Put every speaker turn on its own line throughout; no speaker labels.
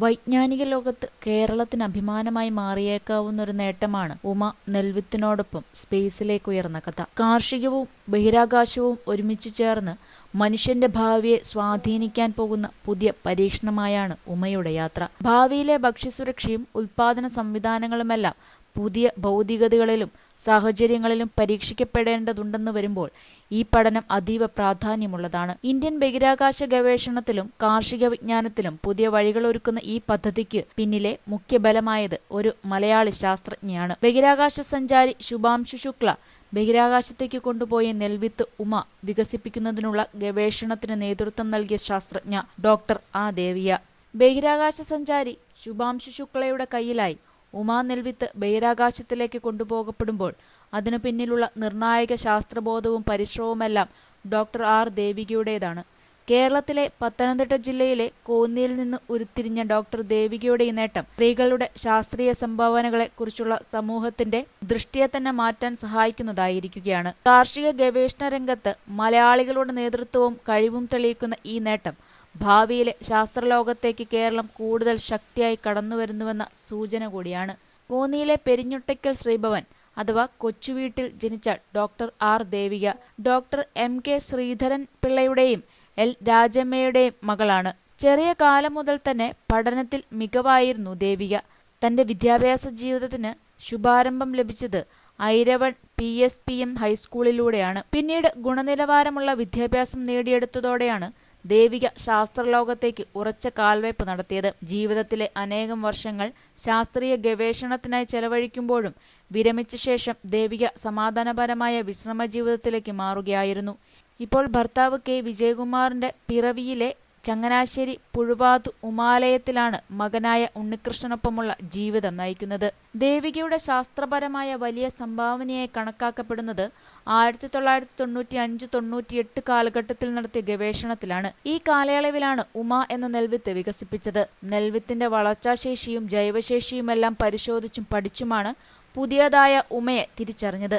വൈജ്ഞാനിക ലോകത്ത് കേരളത്തിന് അഭിമാനമായി മാറിയേക്കാവുന്ന ഒരു നേട്ടമാണ് ഉമ നെൽവിത്തിനോടൊപ്പം സ്പേസിലേക്ക് ഉയർന്ന കഥ. കാർഷികവും ബഹിരാകാശവും ഒരുമിച്ച് ചേർന്ന് മനുഷ്യന്റെ ഭാവിയെ സ്വാധീനിക്കാൻ പോകുന്ന പുതിയ പരീക്ഷണമായാണ് ഉമയുടെ യാത്ര. ഭാവിയിലെ ഭക്ഷ്യസുരക്ഷയും ഉൽപാദന സംവിധാനങ്ങളുമെല്ലാം പുതിയ ഭൗതികതകളിലും സാഹചര്യങ്ങളിലും പരീക്ഷിക്കപ്പെടേണ്ടതുണ്ടെന്ന് വരുമ്പോൾ ഈ പഠനം അതീവ പ്രാധാന്യമുള്ളതാണ്. ഇന്ത്യൻ ബഹിരാകാശ ഗവേഷണത്തിലും കാർഷിക വിജ്ഞാനത്തിലും പുതിയ വഴികളൊരുക്കുന്ന ഈ പദ്ധതിക്ക് പിന്നിലെ മുഖ്യബലമായത് ഒരു മലയാളി ശാസ്ത്രജ്ഞയാണ്. ബഹിരാകാശ സഞ്ചാരി ശുഭാംശു ശുക്ല ബഹിരാകാശത്തേക്ക് കൊണ്ടുപോയ നെൽവിത്ത് ഉമ വികസിപ്പിക്കുന്നതിനുള്ള ഗവേഷണത്തിന് നേതൃത്വം നൽകിയ ശാസ്ത്രജ്ഞ ഡോക്ടർ ആ ദേവിയ ബഹിരാകാശ സഞ്ചാരി ശുഭാംശു ശുക്ലയുടെ കയ്യിലായി ഉമാ നെൽവിത്ത് ബഹിരാകാശത്തിലേക്ക് കൊണ്ടുപോകപ്പെടുമ്പോൾ അതിനു പിന്നിലുള്ള നിർണായക ശാസ്ത്രബോധവും പരിശ്രമവുമെല്ലാം ഡോക്ടർ ആർ ദേവികയുടേതാണ്. കേരളത്തിലെ പത്തനംതിട്ട ജില്ലയിലെ കോന്നിയിൽ നിന്ന് ഉരുത്തിരിഞ്ഞ ഡോക്ടർ ദേവികയുടെ ഈ നേട്ടം സ്ത്രീകളുടെ ശാസ്ത്രീയ സംഭാവനകളെ കുറിച്ചുള്ള സമൂഹത്തിന്റെ ദൃഷ്ടിയെ തന്നെ മാറ്റാൻ സഹായിക്കുന്നതായിരിക്കുകയാണ്. കാർഷിക ഗവേഷണ രംഗത്ത് മലയാളികളുടെ നേതൃത്വവും കഴിവും തെളിയിക്കുന്ന ഈ നേട്ടം ഭാവിയിലെ ശാസ്ത്രലോകത്തേക്ക് കേരളം കൂടുതൽ ശക്തിയായി കടന്നുവരുന്നുവെന്ന സൂചന കൂടിയാണ്. കോന്നിയിലെ പെരിഞ്ഞുട്ടയ്ക്കൽ ശ്രീഭവൻ അഥവാ കൊച്ചുവീട്ടിൽ ജനിച്ച doctor R Devika. Doctor M K Sreedharan പിള്ളയുടെയും L രാജമ്മയുടെയും മകളാണ്. ചെറിയ കാലം മുതൽ തന്നെ പഠനത്തിൽ മികവായിരുന്നു ദേവിക. തന്റെ വിദ്യാഭ്യാസ ജീവിതത്തിന് ശുഭാരംഭം ലഭിച്ചത് Iravon P S P M ഹൈസ്കൂളിലൂടെയാണ്. പിന്നീട് ഗുണനിലവാരമുള്ള വിദ്യാഭ്യാസം നേടിയെടുത്തതോടെയാണ് ദേവിക ശാസ്ത്രലോകത്തേക്ക് ഉറച്ച കാൽവയ്പ് നടത്തിയത്. ജീവിതത്തിലെ അനേകം വർഷങ്ങൾ ശാസ്ത്രീയ ഗവേഷണത്തിനായി ചെലവഴിക്കുമ്പോഴും വിരമിച്ച ശേഷം ദേവിക സമാധാനപരമായ വിശ്രമ ജീവിതത്തിലേക്ക് മാറുകയായിരുന്നു. ഇപ്പോൾ ഭർത്താവ് കെ. വിജയകുമാറിന്റെ പിറവിയിലെ ചങ്ങനാശ്ശേരി പുഴുവാതു ഉമാലയത്തിലാണ് മകനായ ഉണ്ണികൃഷ്ണനൊപ്പമുള്ള ജീവിതം നയിക്കുന്നത്. ദേവികയുടെ ശാസ്ത്രപരമായ വലിയ സംഭാവനയായി കണക്കാക്കപ്പെടുന്നത് ആയിരത്തി തൊള്ളായിരത്തി തൊണ്ണൂറ്റി അഞ്ച് തൊണ്ണൂറ്റിയെട്ട് കാലഘട്ടത്തിൽ നടത്തിയ ഗവേഷണത്തിലാണ്. ഈ കാലയളവിലാണ് ഉമ എന്ന നെൽവിത്ത് വികസിപ്പിച്ചത്. നെൽവിത്തിന്റെ വളർച്ചാശേഷിയും ജൈവശേഷിയുമെല്ലാം പരിശോധിച്ചും പഠിച്ചുമാണ് പുതിയതായ ഉമയെ തിരിച്ചറിഞ്ഞത്.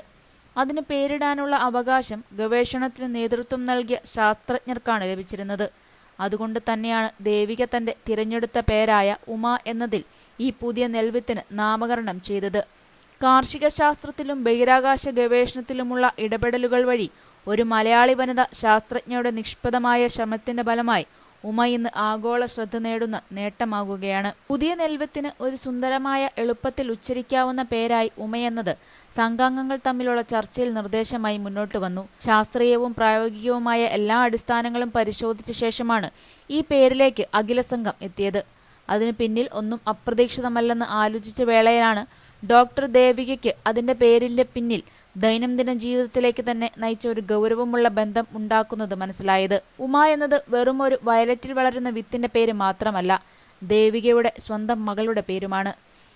അതിന് പേരിടാനുള്ള അവകാശം ഗവേഷണത്തിന് നേതൃത്വം നൽകിയ ശാസ്ത്രജ്ഞർക്കാണ് ലഭിച്ചിരുന്നത്. അതുകൊണ്ട് തന്നെയാണ് ദേവിക തന്റെ തിരഞ്ഞെടുത്ത പേരായ ഉമ എന്നതിൽ ഈ പുതിയ നെൽവിത്തിന് നാമകരണം ചെയ്തത്. കാർഷിക ശാസ്ത്രത്തിലും ബഹിരാകാശ ഗവേഷണത്തിലുമുള്ള ഇടപെടലുകൾ വഴി ഒരു മലയാളി വനിത ശാസ്ത്രജ്ഞയുടെ നിഷ്പദമായ ശ്രമത്തിന്റെ ഫലമായി ഉമ ഇന്ന് ആഗോള ശ്രദ്ധ നേടുന്ന നേട്ടമാകുകയാണ്. പുതിയ നെൽവത്തിന് ഒരു സുന്ദരമായ എളുപ്പത്തിൽ ഉച്ചരിക്കാവുന്ന പേരായി ഉമയെന്നത് സംഘാംഗങ്ങൾ തമ്മിലുള്ള ചർച്ചയിൽ നിർദ്ദേശമായി മുന്നോട്ട് വന്നു. ശാസ്ത്രീയവും പ്രായോഗികവുമായ എല്ലാ അടിസ്ഥാനങ്ങളും പരിശോധിച്ച ശേഷമാണ് ഈ പേരിലേക്ക് അഖില സംഘം എത്തിയത്. അതിനു പിന്നിൽ ഒന്നും അപ്രതീക്ഷിതമല്ലെന്ന് ആലോചിച്ച വേളയിലാണ് ഡോക്ടർ ദേവികയ്ക്ക് അതിന്റെ പേരിന്റെ പിന്നിൽ ദൈനംദിന ജീവിതത്തിലേക്ക് തന്നെ നയിച്ച ഒരു ഗൗരവമുള്ള ബന്ധം ഉണ്ടാക്കുന്നത് മനസ്സിലായത്. ഉമ എന്നത് വെറും ഒരു വയലറ്റിൽ വളരുന്ന വിത്തിന്റെ പേര് മാത്രമല്ല ദേവികയുടെ സ്വന്തം മകളുടെ പേരുമാണ്.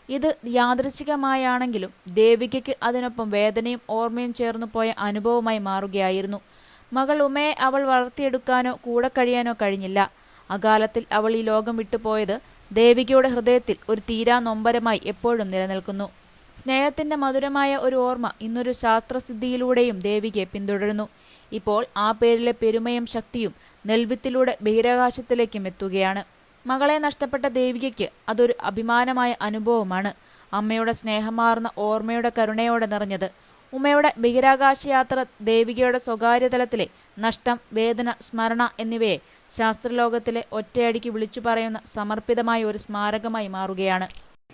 ഇത് യാദൃശികമായാണെങ്കിലും ദേവികയ്ക്ക് അതിനൊപ്പം വേദനയും ഓർമ്മയും ചേർന്നു പോയ അനുഭവമായി മാറുകയായിരുന്നു. മകൾ ഉമയെ അവൾ വളർത്തിയെടുക്കാനോ കൂടെ കഴിയാനോ കഴിഞ്ഞില്ല. അകാലത്തിൽ അവൾ ഈ ലോകം വിട്ടുപോയത് ദേവികയുടെ ഹൃദയത്തിൽ ഒരു തീരാ നൊമ്പരമായി എപ്പോഴും നിലനിൽക്കുന്നു. സ്നേഹത്തിന്റെ മധുരമായ ഒരു ഓർമ്മ ഇന്നൊരു ശാസ്ത്രസിദ്ധിയിലൂടെയും ദേവികയെ പിന്തുടരുന്നു. ഇപ്പോൾ ആ പേരിലെ പെരുമയും ശക്തിയും നെൽവിത്തിലൂടെ ബഹിരാകാശത്തിലേക്കും എത്തുകയാണ്. മകളെ നഷ്ടപ്പെട്ട ദേവികയ്ക്ക് അതൊരു അഭിമാനമായ അനുഭവമാണ്. അമ്മയുടെ സ്നേഹമാർന്ന ഓർമ്മയുടെ കരുണയോടെ നിറഞ്ഞത്. ഉമ്മയുടെ ബഹിരാകാശ യാത്ര ദേവികയുടെ സ്വകാര്യ തലത്തിലെ നഷ്ടം വേദന സ്മരണ എന്നിവയെ ശാസ്ത്രലോകത്തിലെ ഒറ്റയടിക്ക് വിളിച്ചു പറയുന്ന സമർപ്പിതമായ ഒരു സ്മാരകമായി മാറുകയാണ്.